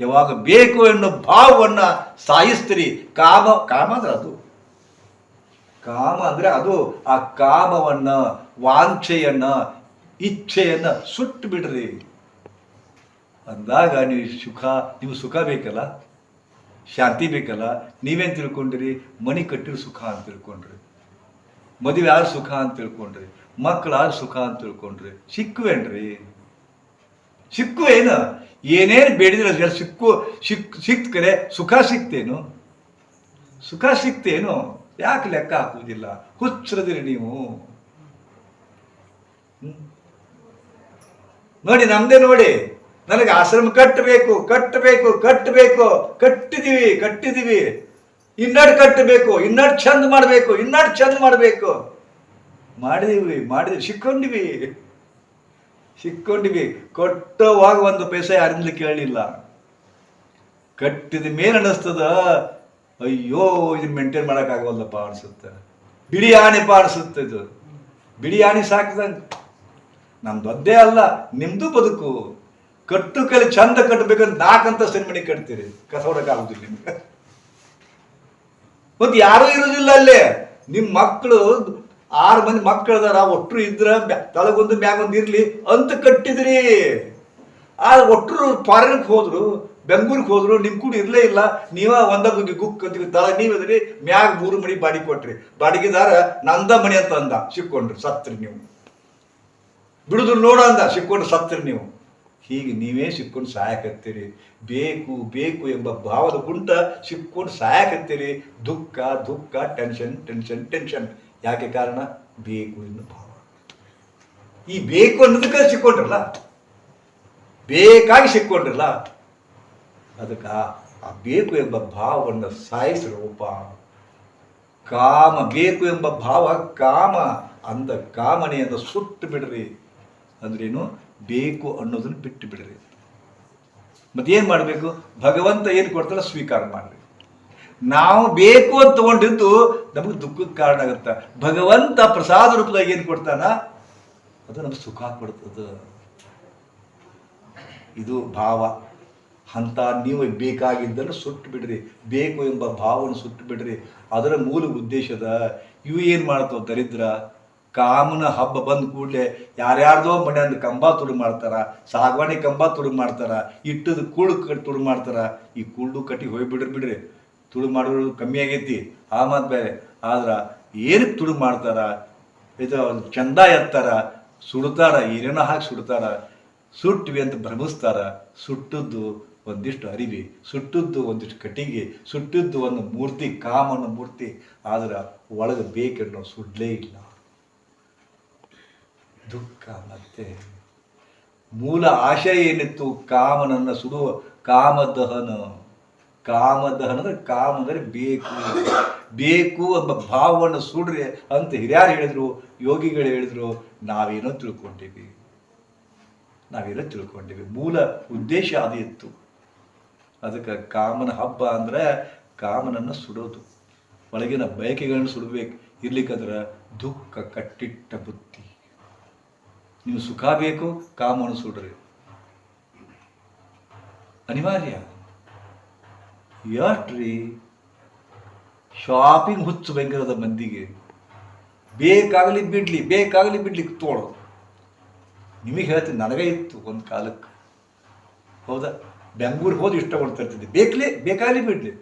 ಯಾವಾಗ ಬೇಕು ಎನ್ನುವ ಭಾವವನ್ನ ಸಾಯಿಸ್ತೀರಿ. ಕಾಮ ಕಾಮ ಅದು. ಕಾಮ ಅಂದರೆ ಅದು ಆ ಕಾಮವನ್ನ, ವಾಂಛೆಯನ್ನ, ಇಚ್ಛೆಯನ್ನ ಸುಟ್ಟು ಬಿಡ್ರಿ. ಅಂದಾಗ ನೀವು ಸುಖ ನೀವು ಸುಖ ಬೇಕಲ್ಲ? ಶಾಂತಿ ಬೇಕಲ್ಲ? ನೀವೇನ್ ತಿಳ್ಕೊಂಡ್ರಿ? ಮನಿ ಕಟ್ಟಿರೋ ಸುಖ ಅಂತ ತಿಳ್ಕೊಂಡ್ರಿ. ಮದುವೆ ಆದ್ರೆ ಸುಖ ಅಂತ ತಿಳ್ಕೊಂಡ್ರಿ. ಮಕ್ಕಳು ಯಾರು ಸುಖ ಅಂತ ತಿಳ್ಕೊಂಡ್ರಿ. ಸಿಕ್ಕುವೇನ್ರಿ? ಸಿಕ್ಕು ಏನು? ಏನೇನು ಬೇಡಿದ್ರೆ ಸಿಕ್ಕು, ಸಿಕ್ ಸಿಕ್ಕರೆ ಸುಖ ಸಿಕ್ತೇನು? ಸುಖ ಸಿಕ್ತೇನು? ಯಾಕೆ ಲೆಕ್ಕ ಹಾಕುವುದಿಲ್ಲ? ಹುಚ್ಚರದಿರಿ ನೀವು? ನೋಡಿ, ನಮ್ದೇ ನೋಡಿ. ನನಗೆ ಆಶ್ರಮ ಕಟ್ಟಬೇಕು ಕಟ್ಟಬೇಕು ಕಟ್ಟಬೇಕು. ಕಟ್ಟಿದೀವಿ ಕಟ್ಟಿದೀವಿ ಇನ್ನಡು ಕಟ್ಟಬೇಕು, ಇನ್ನಡ್ ಚಂದ ಮಾಡಬೇಕು, ಇನ್ನಡು ಚಂದ ಮಾಡಬೇಕು. ಮಾಡಿದೀವಿ ಮಾಡಿದ್ವಿ ಸಿಕ್ಕೊಂಡಿವಿ. ಸಿಕ್ಕೊಂಡಿವಿ. ಕೊಟ್ಟವಾಗ ಒಂದು ಪೈಸೆ ಯಾರಿಂದ ಕೇಳಲಿಲ್ಲ. ಕಟ್ಟಿದ ಮೇಲೆ ಅನಿಸ್ತದ ಅಯ್ಯೋ ಇದನ್ನ ಮೇಂಟೈನ್ ಮಾಡೋಕ್ಕಾಗವಲ್ಲಪ್ಪ ಅನಿಸುತ್ತೆ. ಬಿಡಿ ಆನೆಪ್ಪ ಅನಿಸುತ್ತೆ ಇದು. ಬಿಡಿ ಆನೆ ಸಾಕಿದಂಗೆ. ನಮ್ದು ಅದ್ದೇ ಅಲ್ಲ, ನಿಮ್ದು ಬದುಕು. ಕಟ್ಟು ಕಲಿ ಚಂದ ಕಟ್ಟಬೇಕಂತ ನಾಲ್ಕಂತ ಸೆನ್ಮಣಿ ಕಟ್ತೀರಿ. ಕಸ ಹೊಡಕ್ಕಾಗುದಿಲ್ಲ ನಿಮ್ಗೆ. ಮತ್ತೆ ಯಾರೂ ಇರೋದಿಲ್ಲ ಅಲ್ಲೇ. ನಿಮ್ಮ ಮಕ್ಕಳು ಆರು ಮಂದಿ ಮಕ್ಕಳು ಒಟ್ಟರು ಇದ್ರ ತಳಗೊಂದು ಮ್ಯಾಗೊಂದು ಇರ್ಲಿ ಅಂತ ಕಟ್ಟಿದ್ರಿ. ಆ ಒಟ್ಟರು ಫಾರಿನ್ಗೆ ಹೋದ್ರು ಬೆಂಗಳೂರಿಗೆ ಹೋದ್ರು, ನಿಮ್ ಕೂಡ ಇರ್ಲೇ ಇಲ್ಲ, ನೀವ ಒಂದ ಗುಕ್ ಅಂತ ತಳ ನೀವದ್ರಿ, ಮ್ಯಾಗ ಮೂರು ಮಣಿ ಬಾಡಿಗೆ ಕೊಟ್ರಿ. ಬಾಡಿಗೆದಾರ, ನಂದ ಮಣಿ ಅಂತ ಅಂದ, ಸಿಕ್ಕೊಂಡ್ರಿ, ಸತ್ರಿ ನೀವು. ಬಿಡುದ್ರು ನೋಡ ಅಂದ ಸಿಕ್ಕೊಂಡು ಸತ್ರಿ ನೀವು. ಹೀಗೆ ನೀವೇ ಸಿಕ್ಕೊಂಡು ಸಾಯಕತ್ತೀರಿ. ಬೇಕು ಬೇಕು ಎಂಬ ಭಾವದ ಗುಂಟ ಸಿಕ್ಕೊಂಡು ಸಾಯಕತ್ತೀರಿ. ದುಃಖ ದುಃಖ, ಟೆನ್ಷನ್ ಟೆನ್ಷನ್ ಟೆನ್ಷನ್. ಯಾಕೆ ಕಾರಣ? ಬೇಕು ಎನ್ನುವ ಭಾವ. ಈ ಬೇಕು ಅನ್ನೋದಕ್ಕೆ ಸಿಕ್ಕೊಂಡ್ರಲ್ಲ? ಬೇಕಾಗಿ ಸಿಕ್ಕೊಂಡ್ರಲ್ಲ? ಅದಕ್ಕೆ ಆ- ಬೇಕು ಎಂಬ ಭಾವವನ್ನು ಒಬ್ಬ ಕಾಮ ಬೇಕು ಎಂಬ ಭಾವ ಕಾಮ ಅಂದ ಕಾಮನೆಯನ್ನು ಸುಟ್ಟು ಬಿಡ್ರಿ. ಅಂದ್ರೇನು? ಬೇಕು ಅನ್ನೋದನ್ನು ಬಿಟ್ಟು ಬಿಡ್ರಿ. ಮತ್ತೇನು ಮಾಡಬೇಕು? ಭಗವಂತ ಏನು ಕೊಡ್ತಾರ ಸ್ವೀಕಾರ ಮಾಡ್ರಿ. ನಾವು ಬೇಕು ಅಂತ ತಗೊಂಡಿದ್ದು ನಮಗೆ ದುಃಖಕ್ಕೆ ಕಾರಣ ಆಗುತ್ತೆ. ಭಗವಂತ ಪ್ರಸಾದ ರೂಪದಾಗ ಏನು ಕೊಡ್ತಾನ? ಅದು ನಮ್ಗೆ ಸುಖ ಕೊಡ್ತದ. ಇದು ಭಾವ. ಅಂತ ನೀವು ಬೇಕಾಗಿದ್ದನ್ನು ಸುಟ್ಟು ಬಿಡ್ರಿ ಬೇಕು ಎಂಬ ಭಾವವನ್ನು ಸುಟ್ಟು ಬಿಡ್ರಿ ಅದರ ಮೂಲ ಉದ್ದೇಶದ ಇವು ಏನು ಮಾಡ್ತಾವ ದರಿದ್ರ? ಕಾಮನ ಹಬ್ಬ ಬಂದ ಕೂಡಲೇ ಯಾರ್ಯಾರ್ದೋ ಮನೆಯಂದು ಕಂಬ ತುಡು ಮಾಡ್ತಾರ, ಸಾಗವಾಣಿ ಕಂಬ ತುಡು ಮಾಡ್ತಾರ, ಇಟ್ಟದ ಕೂಳು ಕಟ್ಟಿ ತುಡು ಮಾಡ್ತಾರ, ಈ ಕೂಳು ಕಟ್ಟಿ ಹೋಗ್ಬಿಡ್ರಿ ಬಿಡ್ರಿ. ತುಳು ಮಾಡೋದು ಕಮ್ಮಿ ಆಗೈತಿ. ಆ ಮಾತು ಬೇರೆ. ಆದ್ರೆ ಏನಕ್ಕೆ ತುಡು ಮಾಡ್ತಾರ? ಇದು ಚಂದ ಎತ್ತಾರ, ಸುಡ್ತಾರ, ಏನೇನೋ ಹಾಕಿ ಸುಡ್ತಾರ. ಸುಟ್ವಿ ಅಂತ ಭ್ರಮಿಸ್ತಾರ. ಸುಟ್ಟದ್ದು ಒಂದಿಷ್ಟು ಅರಿವಿ, ಸುಟ್ಟದ್ದು ಒಂದಿಷ್ಟು ಕಟ್ಟಿಗೆ, ಸುಟ್ಟಿದ್ದು ಒಂದು ಮೂರ್ತಿ, ಕಾಮನ ಮೂರ್ತಿ, ಆದ್ರೆ ಒಳಗೆ ಬೇಕೆನ್ನೋ ಸುಡ್ಲೇ ಇಲ್ಲ. ದುಃಖ ಮತ್ತೆ ಮೂಲ ಆಶಯ ಏನಿತ್ತು? ಕಾಮನನ್ನ ಸುಡುವ, ಕಾಮದಹನ. ಕಾಮದಹನ ಅಂದ್ರೆ ಕಾಮ ಅಂದ್ರೆ ಬೇಕು. ಬೇಕು ಎಂಬ ಭಾವವನ್ನು ಸುಡ್ರಿ ಅಂತ ಹಿರಿಯಾರು ಹೇಳಿದ್ರು, ಯೋಗಿಗಳು ಹೇಳಿದ್ರು, ನಾವೇನೋ ತಿಳ್ಕೊಂಡಿವಿ ನಾವೇನೋ ತಿಳ್ಕೊಂಡಿವಿ ಮೂಲ ಉದ್ದೇಶ ಅದು ಇತ್ತು. ಅದಕ್ಕೆ ಕಾಮನ ಹಬ್ಬ ಅಂದ್ರೆ ಕಾಮನನ್ನು ಸುಡೋದು. ಒಳಗಿನ ಬಯಕೆಗಳನ್ನು ಸುಡಬೇಕು. ಇರ್ಲಿಕ್ಕಂದ್ರೆ ದುಃಖ ಕಟ್ಟಿಟ್ಟ ಬುದ್ಧಿ. ನೀವು ಸುಖ ಬೇಕು, ಕಾಮವನ್ನು ಸುಡ್ರಿ. ಅನಿವಾರ್ಯ. ಎಷ್ಟ್ರಿ ಶಾಪಿಂಗ್ ಹುಚ್ಚು ಬೆಂಗಿರದ ಮಂದಿಗೆ. ಬೇಕಾಗಲಿ ಬಿಡ್ಲಿ ಬೇಕಾಗಲಿ ಬಿಡ್ಲಿ ತೋಳು. ನಿಮಗೆ ಹೇಳ್ತೀನಿ, ನನಗೇ ಇತ್ತು ಒಂದು ಕಾಲಕ್ಕೆ. ಹೌದಾ? ಬೆಂಗಳೂರಿಗೆ ಹೋಗಿ ಇಷ್ಟ ಕೊಡ್ತಾ ಇರ್ತಿದ್ದೆ. ಬೇಕಲೇ ಬೇಕಾಗಲಿ ಬಿಡ್ಲಿ.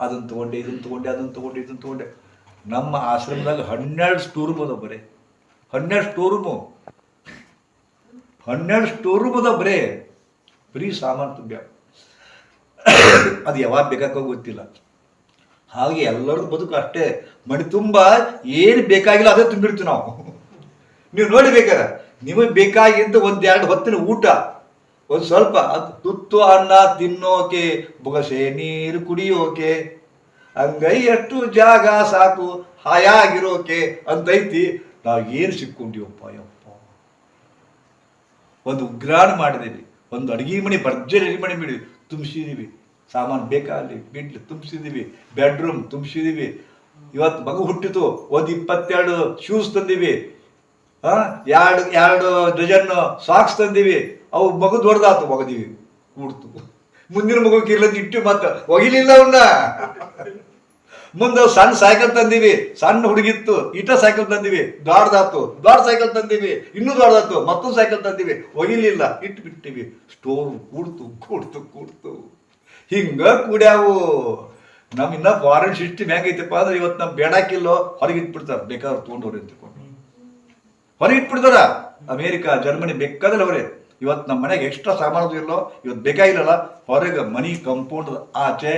ಅದನ್ನು ತೊಗೊಂಡೆ ಇದನ್ನು ತೊಗೊಂಡೆ ಅದನ್ನು ತೊಗೊಂಡೆ ಇದನ್ನು ತೊಗೊಂಡೆ. ನಮ್ಮ ಆಶ್ರಮದಾಗ ಹನ್ನೆರಡು ಸ್ಟೋರ್ ರೂಮ್ ಅದಾವ ಬರೀ. ಹನ್ನೆರಡು ಸ್ಟೋರ್ ರೂಮು ಹನ್ನೆರಡು ಸ್ಟೋರ್ ರೂಮ್ ಅದಾವ ಬರೇ. ಬರೀ ಸಾಮಾನು ತುಂಬ ಅದು ಯಾವಾಗ ಬೇಕಾಗೋ ಗೊತ್ತಿಲ್ಲ. ಹಾಗೆ ಎಲ್ಲರದ್ದು ಬದುಕು ಅಷ್ಟೇ. ಮಣಿ ತುಂಬ ಏನು ಬೇಕಾಗಿಲ್ಲ ಅದೇ ತುಂಬಿರ್ತೀವಿ ನಾವು. ನೀವು ನೋಡಿ ಬೇಕಾರೆ ನಿಮಗೆ ಬೇಕಾಗಿದ್ದು ಒಂದೆರಡು ಹೊತ್ತಿನ ಊಟ. ಒಂದು ಸ್ವಲ್ಪ ತುತ್ತು ಅನ್ನ ತಿನ್ನೋಕೆ, ಬೊಗಸೆ ನೀರು ಕುಡಿಯೋಕೆ ಹಂಗೈ ಎಷ್ಟು ಜಾಗ ಸಾಕು, ಹಾಯಾಗಿರೋಕೆ ಅಂತೈತಿ. ನಾವು ಏನು ಸಿಕ್ಕೊಂಡಿವಪ್ಪ ಯಪ್ಪ. ಒಂದು ಉಗ್ರಾಣ ಮಾಡಿದೀವಿ. ಒಂದು ಅಡುಗೆ ಮನೆ, ಭರ್ಜರಿ ಅಡಿಗೆ ಮನೆ ಮಾಡಿ ತುಂಬಿಸಿದೀವಿ. ಸಾಮಾನು ಬೇಕಾಗಲಿ ಬಿಡ್ಲಿ ತುಂಬಿಸಿದೀವಿ. ಬೆಡ್ರೂಮ್ ತುಂಬಿಸಿದೀವಿ. ಇವತ್ತು ಮಗು ಹುಟ್ಟಿತು. ಒಂದು ಇಪ್ಪತ್ತೆರಡು ಶೂಸ್ ತಂದೀವಿ. ಎರಡು ಎರಡು ಡಜನ್ ಸಾಕ್ಸ್ ತಂದೀವಿ. ಅವು ಮಗು ದೊಡ್ಡದಾತು ಮಗದಿವಿ ಕೂಡ್ತು. ಮುಂದಿನ ಮಗುಗೆ ಇರ್ಲದ್ ಇಟ್ಟು ಮತ್ತೆ ಒಗಿಲಿಲ್ಲ ಅವನ್ನ ಮುಂದೆ ಸಣ್ಣ ಸೈಕಲ್ ತಂದೀವಿ, ಸಣ್ಣ ಹುಡುಗಿತ್ತು, ಇಟ್ಟ ಸೈಕಲ್ ತಂದೀವಿ, ದೊಡ್ಡದಾತು, ದೊಡ್ಡ ಸೈಕಲ್ ತಂದೀವಿ, ಇನ್ನೂ ದೊಡ್ಡದಾತು ಮತ್ತೊಂದು ಸೈಕಲ್ ತಂದೀವಿ, ಒಗಿಲಿಲ್ಲ, ಇಟ್ಟು ಬಿಟ್ಟಿವಿ. ಸ್ಟೋರ್ ಕೂಡ್ತು ಕೂಡ್ತು ಕೂಡ್ತು. ಹಿಂಗ ಕೂಡ್ಯಾವು. ನಮ್ ಇನ್ನ ಫಾರಿನ್ ಸಿಸ್ಟಮ್ ಹೆಂಗೈತಪ್ಪ ಅಂದ್ರೆ ಇವತ್ತು ನಮ್ ಬೇಡಾಕಿಲ್ಲೋ, ಹೊರಗೆ ಇಟ್ಬಿಡ್ತಾರ. ಬೇಕಾದ್ರೆ ತೊಗೊಂಡವ್ರೆ ಅಂತಕೊಂಡು. ಹೊರಗೆ ಇಟ್ಬಿಡ್ತಾರ. ಅಮೇರಿಕಾ, ಜರ್ಮನಿ ಬೇಕಾದ್ರೆ ಅವರೇ. ಇವತ್ತು ನಮ್ಮ ಮನೆಗೆ ಎಕ್ಸ್ಟ್ರಾ ಸಾಮಾನು ಇಲ್ಲೋ ಇವತ್ತು ಬೇಕಾಗಿಲ್ಲಲ್ಲ ಹೊರಗೆ ಮನಿ ಕಂಪೌಂಡ್ ಆಚೆ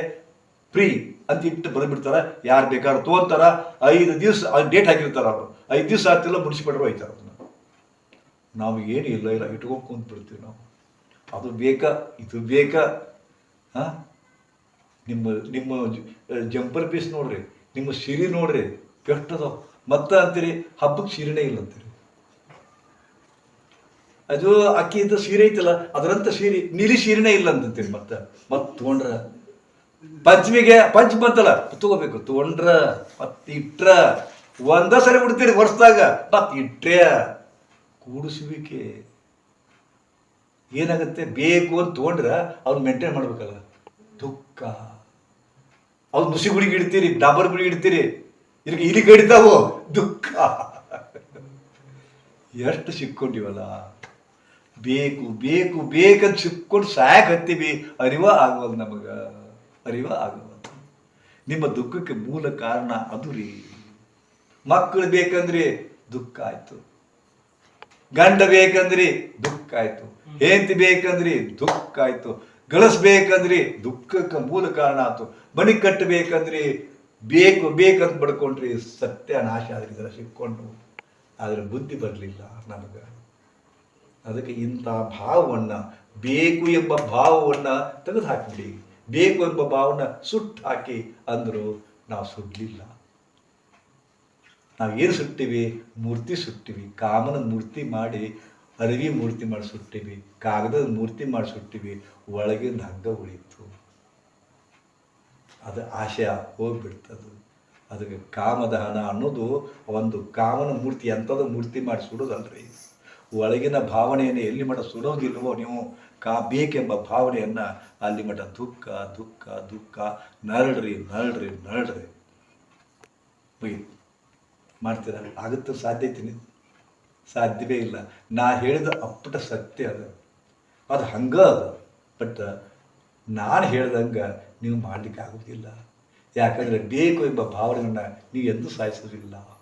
ಫ್ರೀ ಅಂತ ಇಟ್ಟು ಬಂದ್ಬಿಡ್ತಾರ. ಯಾರು ಬೇಕಾದ್ರೂ ತೊಗೊಂತಾರ. ಐದು ದಿವಸ ಡೇಟ್ ಹಾಕಿರ್ತಾರ ಅವರು. ಐದು ದಿವಸ ಆಗ್ತಿಲ್ಲ ಮುನ್ಸಿಪಾಲ್ರು ಹೋಯ್ತಾರ ಅದನ್ನು ನಾವು ಏನು ಇಲ್ಲ ಇಲ್ಲ, ಇಟ್ಕೊಂಡು ಕುಂತ್ಬಿಡ್ತೀವಿ ನಾವು. ಅದು ಬೇಕಾ, ಇದು ಬೇಕಾ? ಹಾಂ? ನಿಮ್ಮ ನಿಮ್ಮ ಜಂಪರ್ ಪೀಸ್ ನೋಡ್ರಿ, ನಿಮ್ಮ ಸೀರೆ ನೋಡ್ರಿ, ಕೆಟ್ಟದ. ಮತ್ತೆ ಅಂತೀರಿ, ಹಬ್ಬಕ್ಕೆ ಸೀರೆನೇ ಇಲ್ಲ ಅಂತೀರಿ. ಅದು ಅಕ್ಕಿ ಇದ್ದ ಸೀರೆ ಐತಲ್ಲ, ಅದರಂತ ಸೀರೆ, ನೀಲಿ ಸೀರೆನೇ ಇಲ್ಲ ಅಂತೀನಿ ಮತ್ತೆ. ಮತ್ತೆ ತಗೊಂಡ್ರ. ಪಂಚಮಿಗೆ ಪಂಚ್ ಬಂತಲ್ಲ, ತಗೋಬೇಕು, ತಗೊಂಡ್ರ, ಮತ್ ಇಟ್ರ. ಒಂದ ಸರಿ ಬಿಡ್ತೀರಿ ವರ್ಷದಾಗ ಮತ್ತೆ ಇಟ್ರೆ ಕೂಡಿಸುವಿಕೆ. ಏನಾಗುತ್ತೆ? ಬೇಕು ಅಂತ ತಗೊಂಡ್ರ, ಅವ್ರು ಮೇಂಟೈನ್ ಮಾಡ್ಬೇಕಲ್ಲ. ದುಃಖ. ಅವ್ರು ನುಸಿ ಗುಡಿಗೆ ಇಡ್ತೀರಿ, ಡಾಬರ್ ಗುಡಿಗೆ ಇಡ್ತೀರಿ. ಇದಕ್ಕೆ ಇಲ್ಲಿ ಕಡಿತಾವೋ ದುಃಖ. ಎಷ್ಟು ಸಿಕ್ಕೊಂಡಿವಲ್ಲ. ಬೇಕು ಬೇಕು ಬೇಕಂತ ಸಿಕ್ಕೊಂಡು ಸಾಯಕ್ ಹತ್ತೀವಿ. ಅರಿವ ಆಗುವಾಗ ನಮಗ, ಅರಿವ ಆಗುವಾಗ. ನಿಮ್ಮ ದುಃಖಕ್ಕೆ ಮೂಲ ಕಾರಣ ಅದು ರೀ. ಮಕ್ಕಳು ಬೇಕಂದ್ರೆ ದುಃಖ ಆಯ್ತು. ಗಂಡ ಬೇಕಂದ್ರೆ ದುಃಖ ಆಯ್ತು. ಹೆಂಡತಿ ಬೇಕಂದ್ರೆ ದುಃಖ ಆಯ್ತು. ಗಳಿಸ್ಬೇಕಂದ್ರೆ ದುಃಖಕ್ಕೆ ಮೂಲ ಕಾರಣ ಆಯ್ತು. ಮನೆ ಕಟ್ಟಬೇಕಂದ್ರೆ ಬೇಕು ಬೇಕಂತ ಬಡ್ಕೊಂಡ್ರಿ ಸತ್ಯ ನಾಶ ಆದ್ರಿ ಇದರ ಸಿಕ್ಕೊಂಡು. ಆದ್ರೆ ಬುದ್ಧಿ ಬರಲಿಲ್ಲ ನಮಗೆ. ಅದಕ್ಕೆ ಇಂಥ ಭಾವವನ್ನು, ಬೇಕು ಎಂಬ ಭಾವವನ್ನ ತೆಗೆದು ಹಾಕಿಬಿಡಿ ಬೇಕು ಎಂಬ ಭಾವನ ಸುಟ್ಟು ಹಾಕಿ ಅಂದ್ರು ನಾವು ಸುಡ್ಲಿಲ್ಲ. ನಾವು ಏನು ಸುಟ್ಟಿವಿ? ಮೂರ್ತಿ ಸುಟ್ಟಿವಿ. ಕಾಮನ ಮೂರ್ತಿ ಮಾಡಿ, ಅರಿವಿ ಮೂರ್ತಿ ಮಾಡಿ ಸುಟ್ಟಿವಿ. ಕಾಗದದ ಮೂರ್ತಿ ಮಾಡಿ ಸುಟ್ಟಿವಿ. ಒಳಗಿಂದ ಹಂಗ ಉಳಿತು. ಅದು ಆಶಯ ಹೋಗ್ಬಿಡ್ತದು. ಅದಕ್ಕೆ ಕಾಮದಹನ ಅನ್ನೋದು ಒಂದು ಕಾಮನ ಮೂರ್ತಿ, ಎಂಥದ್ದು ಮೂರ್ತಿ ಮಾಡಿ ಸುಡೋದಲ್ರಿ. ಒಳಗಿನ ಭಾವನೆಯನ್ನು ಎಲ್ಲಿ ಮಠ ಸುಡೋದಿಲ್ವೋ ನೀವು ಕಾ ಬೇಕೆಂಬ ಭಾವನೆಯನ್ನು ಅಲ್ಲಿ ಮಠ ದುಃಖ ದುಃಖ ದುಃಖ, ನರಳ್ರಿ ನರಳ್ರಿ ನರಳ್ರಿ. ಮುಗೀತು. ಮಾಡ್ತೀರ? ಆಗುತ್ತೆ, ಸಾಧ್ಯ ಐತಿ ಸಾಧ್ಯವೇ ಇಲ್ಲ. ನಾ ಹೇಳಿದ ಅಪ್ಪಟ ಸತ್ಯ ಅದು. ಅದು ಹಂಗ ಅದು. ಬಟ್ ನಾನು ಹೇಳ್ದಂಗೆ ನೀವು ಮಾಡಲಿಕ್ಕೆ ಆಗೋದಿಲ್ಲ. ಯಾಕಂದರೆ ಬೇಕು ಎಂಬ ಭಾವನೆಯನ್ನು ನೀವು ಎಂದೂ ಸಾಯಿಸೋದಿಲ್ಲ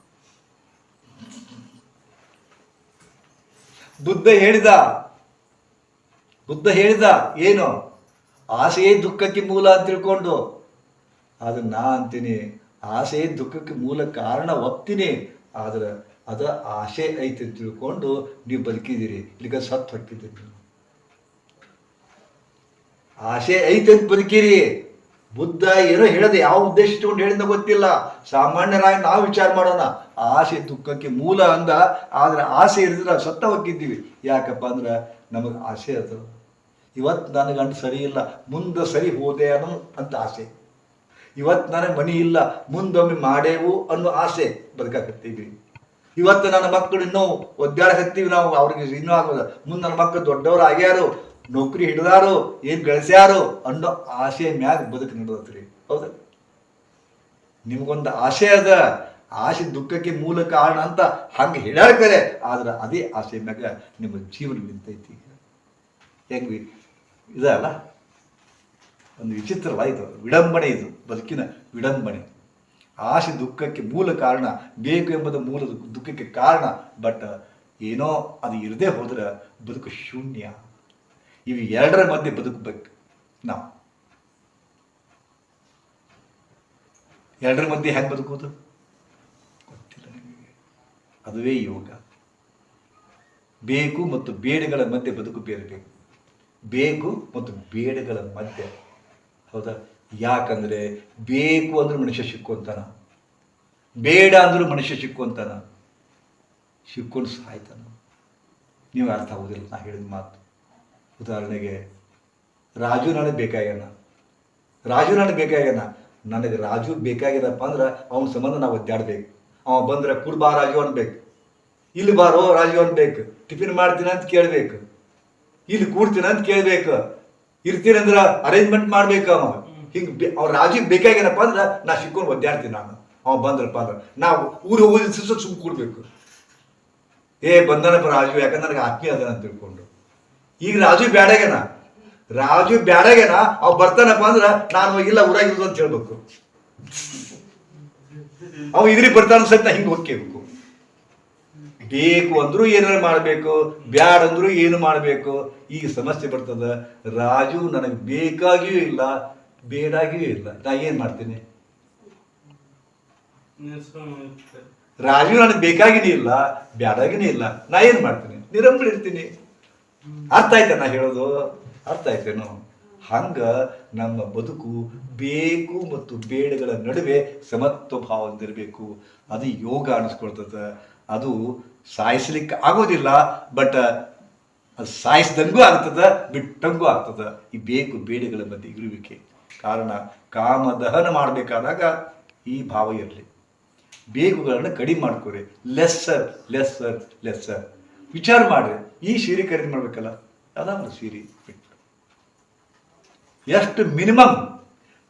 ಬುದ್ಧ ಹೇಳಿದ. ಬುದ್ಧ ಹೇಳಿದ. ಏನು? ಆಸೆಯೇ ದುಃಖಕ್ಕೆ ಮೂಲ ಅಂತ ತಿಳ್ಕೊಂಡು. ಅದು ನಾ ಅಂತೀನಿ. ಆಸೆಯೇ ದುಃಖಕ್ಕೆ ಮೂಲ ಕಾರಣ ಒಪ್ತೀನಿ. ಆದ್ರೆ ಅದ ಆಸೆ ಐತೆ ತಿಳ್ಕೊಂಡು ನೀವು ಬದುಕಿದ್ದೀರಿ. ಈಗ ಸತ್ತು ಹೊಟ್ಟಿದ್ದೀರಿ ಆಸೆ ಐತೆ ಅಂತ ಬದುಕಿರಿ. ಬುದ್ಧ ಏನೋ ಹೇಳದೆ ಯಾವ ಉದ್ದೇಶ ಇಟ್ಕೊಂಡು ಹೇಳಿದ ಗೊತ್ತಿಲ್ಲ. ಸಾಮಾನ್ಯರಾಗಿ ನಾವು ವಿಚಾರ ಮಾಡೋಣ. ಆಸೆ ದುಃಖಕ್ಕೆ ಮೂಲ ಅಂದ. ಆದ್ರೆ ಆಸೆ ಇರಿದ್ರೆ ಸತ್ತ ಹೋಗಿದ್ದೀವಿ ಯಾಕಪ್ಪ ಅಂದ್ರೆ ನಮಗೆ ಆಸೆ ಅದು. ಇವತ್ತು ನನಗೆ ಗಂಟು ಸರಿ ಇಲ್ಲ. ಮುಂದೆ ಸರಿ ಹೋದೆ ಅನ್ನೋ ಅಂತ ಆಸೆ. ಇವತ್ತು ನನಗೆ ಮನಿ ಇಲ್ಲ. ಮುಂದೊಮ್ಮೆ ಮಾಡೇವು ಅನ್ನೋ ಆಸೆ ಬದುಕಾಕತ್ತೀವಿ. ಇವತ್ತು ನನ್ನ ಮಕ್ಕಳು ಇನ್ನೂ ಒದ್ದಾಡಕತ್ತೀವಿ ನಾವು. ಅವ್ರಿಗೆ ಇನ್ನೂ ಆಗೋದ ಮುಂದೆ ನನ್ನ ಮಕ್ಕಳು ದೊಡ್ಡವರು ಆಗ್ಯಾರು. ನೌಕರಿ ಹಿಡಿದಾರು, ಏನ್ ಗಳಿಸ್ಯಾರು ಅನ್ನೋ ಆಶೆ ಮ್ಯಾಗ ಬದುಕು ನಡೆದತ್ರಿ. ಹೌದ. ನಿಮ್ಗೊಂದು ಆಸೆ ಅದ, ಆಸೆ ದುಃಖಕ್ಕೆ ಮೂಲ ಕಾರಣ ಅಂತ ಹಂಗೆ ಹೇಳ್ಯಾಡ್ಕರೆ ಆದ್ರೆ ಅದೇ ಆಸೆ ಮ್ಯಾಗ ನಿಮ್ಮ ಜೀವನ ನಿಂತೈತಿ. ಹೆಂಗ್ವಿ ಹೆಂಗ್ ಇದಲ್ಲ ಒಂದು ವಿಚಿತ್ರವಾಯಿತು ಇದು ವಿಡಂಬನೆ ಇದು, ಬದುಕಿನ ವಿಡಂಬನೆ ಆಸೆ ದುಃಖಕ್ಕೆ ಮೂಲ ಕಾರಣ, ಬೇಕು ಎಂಬುದು ಮೂಲ ದುಃಖಕ್ಕೆ ಕಾರಣ, ಬಟ್ ಏನೋ ಅದು ಇರದೇ ಹೋದ್ರೆ ಬದುಕು ಶೂನ್ಯ. ಇವು ಎರಡರ ಮಧ್ಯೆ ಬದುಕಬೇಕು ನಾವು. ಎರಡರ ಮಧ್ಯೆ ಹೆಂಗೆ ಬದುಕೋದು ಗೊತ್ತಿಲ್ಲ ನಿಮಗೆ. ಅದುವೇ ಯೋಗ. ಬೇಕು ಮತ್ತು ಬೇಡಗಳ ಮಧ್ಯೆ ಬದುಕು ಬೇರಬೇಕು ಬೇಕು. ಬೇಕು ಮತ್ತು ಬೇಡಗಳ ಮಧ್ಯೆ. ಹೌದಾ? ಯಾಕಂದ್ರೆ ಬೇಕು ಅಂದ್ರೆ ಮನುಷ್ಯ ಸಿಕ್ಕುವಂತಾನ. ಬೇಡ ಅಂದರೂ ಮನುಷ್ಯ ಸಿಕ್ಕುವಂತಾನ. ಸಿಕ್ಕೊಂಡು ಸಾಯ್ತಾನ. ನೀವು ಅರ್ಥ ಆಗೋದಿಲ್ಲ ನಾ ಹೇಳಿದ ಮಾತು. ಉದಾಹರಣೆಗೆ, ರಾಜು ನನಗೆ ಬೇಕಾಗ್ಯಾನ? ರಾಜು ನನಗೆ ಬೇಕಾಗ್ಯಾನ? ನನಗೆ ರಾಜು ಬೇಕಾಗ್ಯದಪ್ಪ ಅಂದ್ರೆ ಅವನ ಸಂಬಂಧ ನಾವು ಒದ್ದಾಡ್ಬೇಕು. ಅವ ಬಂದ್ರೆ ಕುಡ್ ಬಾ ರಾಜು ಅನ್ಬೇಕು. ಇಲ್ಲಿ ಬಾರೋ ರಾಜು ಅನ್ಬೇಕು. ಟಿಫಿನ್ ಮಾಡ್ತೀನಿ ಅಂತ ಕೇಳ್ಬೇಕು. ಇಲ್ಲಿ ಕೂಡ್ತೀನಿ ಅಂತ ಕೇಳ್ಬೇಕು. ಇರ್ತೀನಂದ್ರ ಅರೇಂಜ್ಮೆಂಟ್ ಮಾಡ್ಬೇಕು ಅವ. ಹಿಂಗೆ ಅವ್ರ ರಾಜು ಬೇಕಾಗ್ಯನಪ್ಪ ಅಂದ್ರೆ ನಾ ಸಿಕ್ಕೊಂಡು ಒದ್ದಾಡ್ತೀನಿ ನಾನು. ಅವ ಬಂದ್ರಪ್ಪ ಅಂದ್ರೆ ನಾವು ಊರಿಗೆ ಹೋಗಿ ಸುಮ್ ಕೂಡ್ಬೇಕು. ಏ ಬಂದನಪ್ಪ ರಾಜು, ಯಾಕಂದ್ರೆ ನನಗೆ ಆತ್ಮೀಯ ಅದನ್ನ ತಿಳ್ಕೊಂಡು. ಈಗ ರಾಜು ಬ್ಯಾಡಗೇನ ರಾಜು ಬ್ಯಾಡಗೇನ ಅವ್ ಬರ್ತಾನಪ್ಪ ಅಂದ್ರ ನಾನು ಇಲ್ಲ ಊರಾಗಿರೋದು ಅಂತ ಹೇಳ್ಬೇಕು. ಅವ್ ಇದ್ರಿ ಬರ್ತಾನ ಸಹಿತ ಹಿಂಗೆ ಹೋಗ್ಬೇಕು ಬೇಕು ಅಂದ್ರೂ ಏನಾರು ಮಾಡಬೇಕು, ಬ್ಯಾಡ ಅಂದ್ರು ಏನು ಮಾಡಬೇಕು, ಈಗ ಸಮಸ್ಯೆ ಬರ್ತದ, ರಾಜು ನನಗೆ ಬೇಕಾಗಿಯೂ ಇಲ್ಲ, ಬೇಡಾಗಿಯೂ ಇಲ್ಲ. ನಾ ಏನ್ ಮಾಡ್ತೀನಿ? ರಾಜು ನನಗೆ ಬೇಕಾಗಿನೇ ಇಲ್ಲ, ಬ್ಯಾಡಾಗಿನೇ ಇಲ್ಲ. ನಾ ಏನ್ ಮಾಡ್ತೀನಿ? ನಿರಂಬಳ ಇರ್ತೀನಿ. ಅರ್ಥ ಆಯ್ತಾ ನಾ ಹೇಳೋದು? ಅರ್ಥ ಆಯ್ತೇನು ಹಂಗ ನಮ್ಮ ಬದುಕು ಬೇಕು ಮತ್ತು ಬೇಡಗಳ ನಡುವೆ ಸಮತ್ವ ಭಾವದಿಂದಿರಬೇಕು ಅದು ಯೋಗ ಅನಿಸ್ಕೊಳ್ತದ ಅದು ಸಾಯಿಸ್ಲಿಕ್ಕೆ ಆಗೋದಿಲ್ಲ, ಬಟ್ ಅದು ಸಾಯಿಸ್ದಂಗೂ ಆಗ್ತದ, ಬಿಟ್ಟಂಗೂ ಆಗ್ತದ. ಈ ಬೇಕು ಬೇಡಗಳ ಮಧ್ಯೆ ಇರುವಿಕೆ. ಕಾರಣ ಕಾಮ ದಹನ ಮಾಡಬೇಕಾದಾಗ ಈ ಭಾವ ಇರಲಿ. ಬೇಕುಗಳನ್ನು ಕಡಿಮೆ ಮಾಡ್ಕೊರಿ. ಲೆಸ್ಸರ್ ಲೆಸ್ಸರ್ ಲೆಸ್ಸರ್ ವಿಚಾರ ಮಾಡ್ರಿ. ಈ ಸೀರೆ ಖರೀದಿ ಮಾಡ್ಬೇಕಲ್ಲ ಅದಾವ ಸೀರೆ ಎಷ್ಟು ಮಿನಿಮಮ್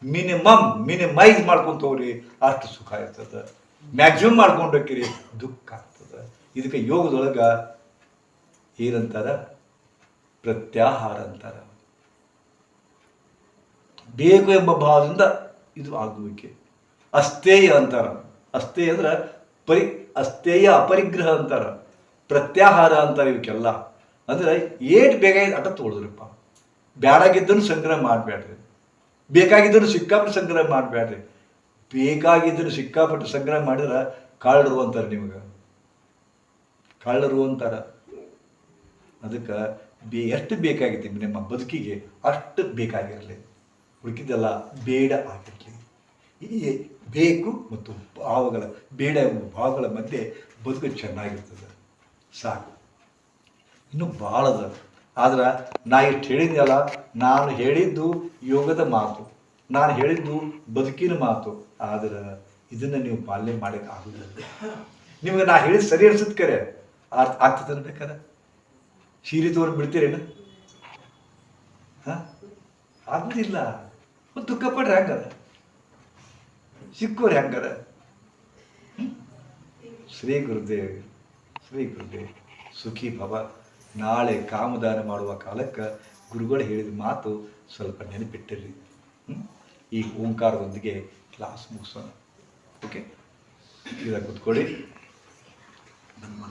ಮಿನಿಮಮ್, ಮಿನಿಮೈಸ್ ಹೋಗ್ರಿ ಅಷ್ಟು ಸುಖ ಇರ್ತದ. ಮ್ಯಾಕ್ಸಿಮಮ್ ಮಾಡ್ಕೊಂಡು ದುಃಖ ಆಗ್ತದ. ಇದಕ್ಕೆ ಯೋಗದೊಳಗ ಏನಂತಾರ? ಪ್ರತ್ಯಾಹಾರ ಅಂತಾರ. ಬೇಕು ಎಂಬ ಭಾವದಿಂದ ಇದು ಆಗುವಿಕೆ. ಅಸ್ಥೇಯ ಅಂತಾರ. ಅಸ್ಥೇಯ ಅಂದ್ರೆ ಪರಿ, ಅಸ್ಥೇಯ ಅಪರಿಗ್ರಹ ಅಂತಾರ. ಪ್ರತ್ಯಾಹಾರ ಅಂತ ಇವಕ್ಕೆಲ್ಲ ಅಂದ್ರೆ ಏಟ್ ಬೇಗ ಅಟ ತೋಳಿದ್ರಪ್ಪ. ಬ್ಯಾಡಾಗಿದ್ದನ್ನು ಸಂಗ್ರಹ ಮಾಡಬೇಡ್ರಿ ಬೇಕಾಗಿದ್ದನ್ನು ಸಿಕ್ಕಾಪಟ್ಟು ಸಂಗ್ರಹ ಮಾಡಬೇಡ್ರಿ ಬೇಕಾಗಿದ್ದನ್ನು ಸಿಕ್ಕಾಪಟ್ಟು ಸಂಗ್ರಹ ಮಾಡಿದ್ರೆ ಕಾಳರು ಅಂತಾರೆ ನಿಮಗೆ. ಕಾಳರು ಅಂತಾರೆ ಅದಕ್ಕೆ ಬೇ, ಎಷ್ಟು ಬೇಕಾಗಿತ್ತು ನಿಮ್ಮ ಬದುಕಿಗೆ ಅಷ್ಟು ಬೇಕಾಗಿರಲಿ. ಹುಡುಕಿದ್ದೆಲ್ಲ ಬೇಡ ಆಗಿರಲಿ. ಈ ಬೇಕು ಮತ್ತು ಭಾವಗಳ, ಬೇಡ ಭಾವಗಳ ಮಧ್ಯೆ ಬದುಕು ಚೆನ್ನಾಗಿರ್ತದೆ. ಸಾಕು. ಇನ್ನು ಭಾಳ ಅದ. ಆದ್ರೆ ನಾ ಇಷ್ಟು ಹೇಳಿದ್ನಲ್ಲ, ನಾನು ಹೇಳಿದ್ದು ಯೋಗದ ಮಾತು, ನಾನು ಹೇಳಿದ್ದು ಬದುಕಿನ ಮಾತು. ಆದ್ರೆ ಇದನ್ನು ನೀವು ಪಾಲನೆ ಮಾಡಕ್ಕೆ ಆಗುದಿಲ್ಲ. ನಿಮಗೆ ನಾ ಹೇಳಿದ ಸರಿ ಅನ್ಸುತ್ತೆ ಕರೆ. ಅರ್ಥ ಆಗ್ತದೆ ಅನ್ಬೇಕಾರೆ ಶೀರಿ ತೋರ್ ಬಿಡ್ತೀರೇನು? ಹಾಂ? ಆಗುದಿಲ್ಲ ಮತ್ತು ದುಃಖ ಪಡ್ರಿ ಹೆಂಗದ? ಸಿಕ್ಕೋರು ಹೆಂಗದ? ಶ್ರೀ ಗುರುದೇವ್. ಶ್ರೀ ಗುರುದೇವ್ ಸುಖಿ ಭವ. ನಾಳೆ ಕಾಮದಾನ ಮಾಡುವ ಕಾಲಕ್ಕೆ ಗುರುಗಳು ಹೇಳಿದ ಮಾತು ಸ್ವಲ್ಪ ನೆನಪಿಟ್ಟಿರಿ ಈ ಓಂಕಾರದೊಂದಿಗೆ ಕ್ಲಾಸ್ ಮುಗಿಸೋಣ. ಓಕೆ ಈಗ ಕೂತ್ಕೊಳ್ಳಿ. ನನ್ನ